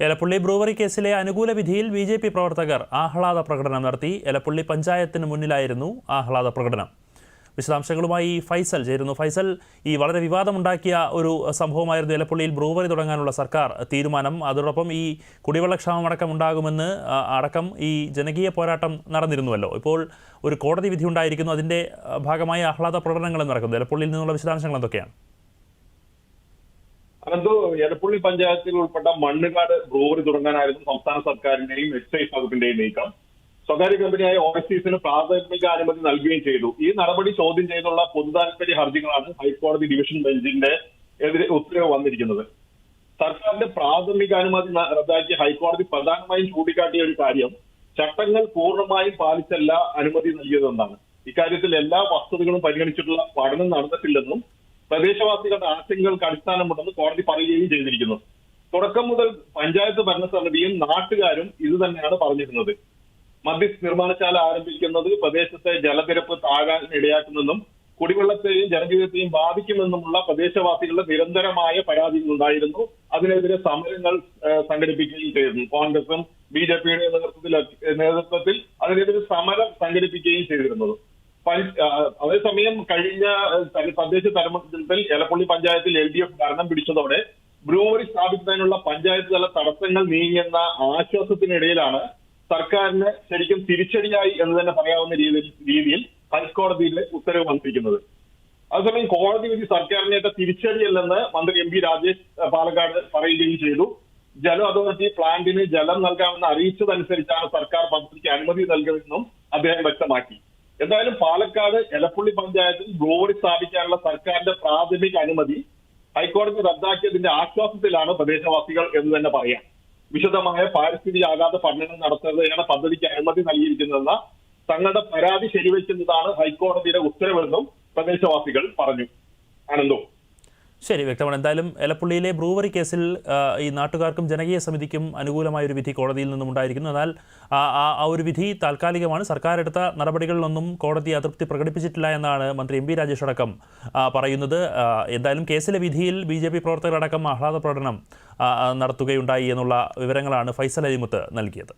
Elappully brewery കേസിലെ അനുകൂല വിധിയിൽ ബി ജെ പി പ്രവർത്തകർ ആഹ്ലാദ പ്രകടനം നടത്തി. എലപ്പുള്ളി പഞ്ചായത്തിന് മുന്നിലായിരുന്നു ആഹ്ലാദ പ്രകടനം. വിശദാംശങ്ങളുമായി ഫൈസൽ ചേരുന്നു. ഫൈസൽ ഈ വളരെ വിവാദമുണ്ടാക്കിയ ഒരു സംഭവമായിരുന്നു എലപ്പുള്ളിയിൽ ബ്രൂവറി തുടങ്ങാനുള്ള സർക്കാർ തീരുമാനം. അതോടൊപ്പം ഈ കുടിവെള്ളക്ഷാമം അടക്കം ഉണ്ടാകുമെന്ന് അടക്കം ഈ ജനകീയ പോരാട്ടം നടന്നിരുന്നുവല്ലോ. ഇപ്പോൾ ഒരു കോടതി വിധി ഉണ്ടായിരിക്കുന്നു. അതിന്റെ ഭാഗമായി ആഹ്ലാദ പ്രകടനങ്ങളും നടക്കുന്നു. എലപ്പുള്ളിയിൽ നിന്നുള്ള വിശദാംശങ്ങൾ എന്തൊക്കെയാണ്? അനന്തു എടപ്പള്ളി പഞ്ചായത്തിൽ ഉൾപ്പെട്ട മണ്ണുകാട് ബ്രൂവറി തുടങ്ങാനായിരുന്നു സംസ്ഥാന സർക്കാരിന്റെയും എക്സൈസ് വകുപ്പിന്റെയും നീക്കം. സ്വകാര്യ കമ്പനിയായ ഓവർസീസിന് പ്രാഥമിക അനുമതി നൽകുകയും ചെയ്തു. ഈ നടപടി ചോദ്യം ചെയ്തുള്ള പൊതുതാൽപര്യ ഹർജികളാണ് ഹൈക്കോടതി ഡിവിഷൻ ബെഞ്ചിന്റെ എതിരെ ഉത്തരവ് വന്നിരിക്കുന്നത്. സർക്കാരിന്റെ പ്രാഥമിക അനുമതി റദ്ദാക്കിയ ഹൈക്കോടതി പ്രധാനമായും ചൂണ്ടിക്കാട്ടിയ ഒരു കാര്യം ചട്ടങ്ങൾ പൂർണമായും പാലിച്ചല്ല അനുമതി നൽകിയതെന്നാണ്. ഇക്കാര്യത്തിൽ എല്ലാ വസ്തുതകളും പരിഗണിച്ചിട്ടുള്ള പഠനം നടന്നിട്ടില്ലെന്നും പ്രദേശവാസികളുടെ ആശങ്കകൾക്ക് അടിസ്ഥാനമുണ്ടെന്ന് കോടതി പറയുകയും ചെയ്തിരിക്കുന്നു. തുടക്കം മുതൽ പഞ്ചായത്ത് ഭരണസമിതിയും നാട്ടുകാരും ഇത് തന്നെയാണ് പറഞ്ഞിരുന്നത്. മദ്യ നിർമ്മാണശാല ആരംഭിക്കുന്നത് പ്രദേശത്തെ ജലനിരപ്പ് താഴാൻ ഇടയാക്കുമെന്നും കുടിവെള്ളത്തെയും ജനജീവിതത്തെയും ബാധിക്കുമെന്നുമുള്ള പ്രദേശവാസികളുടെ നിരന്തരമായ പരാതികൾ ഉണ്ടായിരുന്നു അതിനെതിരെ സമരങ്ങൾ സംഘടിപ്പിക്കുകയും ചെയ്തിരുന്നു. കോൺഗ്രസും ബി ജെ പിയുടെ നേതൃത്വത്തിൽ നേതൃത്വത്തിൽ അതിനെതിരെ സമരം സംഘടിപ്പിക്കുകയും ചെയ്തിരുന്നത്. അതേസമയം കഴിഞ്ഞ തദ്ദേശ തെരഞ്ഞെടുപ്പിൽ എലപ്പള്ളി പഞ്ചായത്തിൽ എൽ ഡി എഫ് ഭരണം പിടിച്ചതോടെ ബ്രൂവറി സ്ഥാപിക്കുന്നതിനുള്ള പഞ്ചായത്ത് തല തടസ്സങ്ങൾ നീങ്ങിയെന്ന ആശ്വാസത്തിനിടയിലാണ് സർക്കാരിന് ശരിക്കും തിരിച്ചടിയായി എന്ന് തന്നെ പറയാവുന്ന രീതിയിൽ രീതിയിൽ ഹൈക്കോടതിയിലെ ഉത്തരവ് വന്നിരിക്കുന്നത്. അതേസമയം കോടതി വിധി സർക്കാരിനേറ്റ തിരിച്ചടിയല്ലെന്ന് മന്ത്രി എം പി രാജേഷ് പാലക്കാട് പറയുകയും ചെയ്തു. ജല അതോറിറ്റി പ്ലാന്റിന് ജലം നൽകാമെന്ന് അറിയിച്ചതനുസരിച്ചാണ് സർക്കാർ പദ്ധതിക്ക് അനുമതി നൽകുന്നതെന്നും അദ്ദേഹം വ്യക്തമാക്കി. എന്തായാലും പാലക്കാട് എലപ്പുള്ളി പഞ്ചായത്തിൽ ബ്രൂവറി സ്ഥാപിക്കാനുള്ള സർക്കാരിന്റെ പ്രാഥമിക അനുമതി ഹൈക്കോടതി റദ്ദാക്കിയതിന്റെ ആശ്വാസത്തിലാണ് പ്രദേശവാസികൾ എന്ന് തന്നെ പറയാം. വിശദമായ പാരിസ്ഥിതിക ആഘാത പഠനങ്ങൾ നടത്തുന്നതിനാണ് പദ്ധതിക്ക് അനുമതി നൽകിയിരിക്കുന്നതെന്ന തങ്ങളുടെ പരാതി ശരിവെക്കുന്നതാണ് ഹൈക്കോടതിയുടെ ഉത്തരവെന്നും പ്രദേശവാസികൾ പറഞ്ഞു. ആനന്ദോ. ശരി വ്യക്തമാണ്. എന്തായാലും എലപ്പുള്ളിയിലെ ബ്രൂവറി കേസിൽ ഈ നാട്ടുകാർക്കും ജനകീയ സമിതിക്കും അനുകൂലമായ ഒരു വിധി കോടതിയിൽ നിന്നും ഉണ്ടായിരിക്കുന്നു. എന്നാൽ ആ ഒരു വിധി താൽക്കാലികമാണ്. സർക്കാർ എടുത്ത നടപടികളിലൊന്നും കോടതി അതൃപ്തി പ്രകടിപ്പിച്ചിട്ടില്ല എന്നാണ് മന്ത്രി എം പി രാജേഷ് അടക്കം പറയുന്നത്. എന്തായാലും കേസിലെ വിധിയിൽ ബി ജെ പി പ്രവർത്തകരടക്കം ആഹ്ലാദ പ്രകടനം നടത്തുകയുണ്ടായി എന്നുള്ള വിവരങ്ങളാണ് ഫൈസൽ അലിമുത്ത് നൽകിയത്.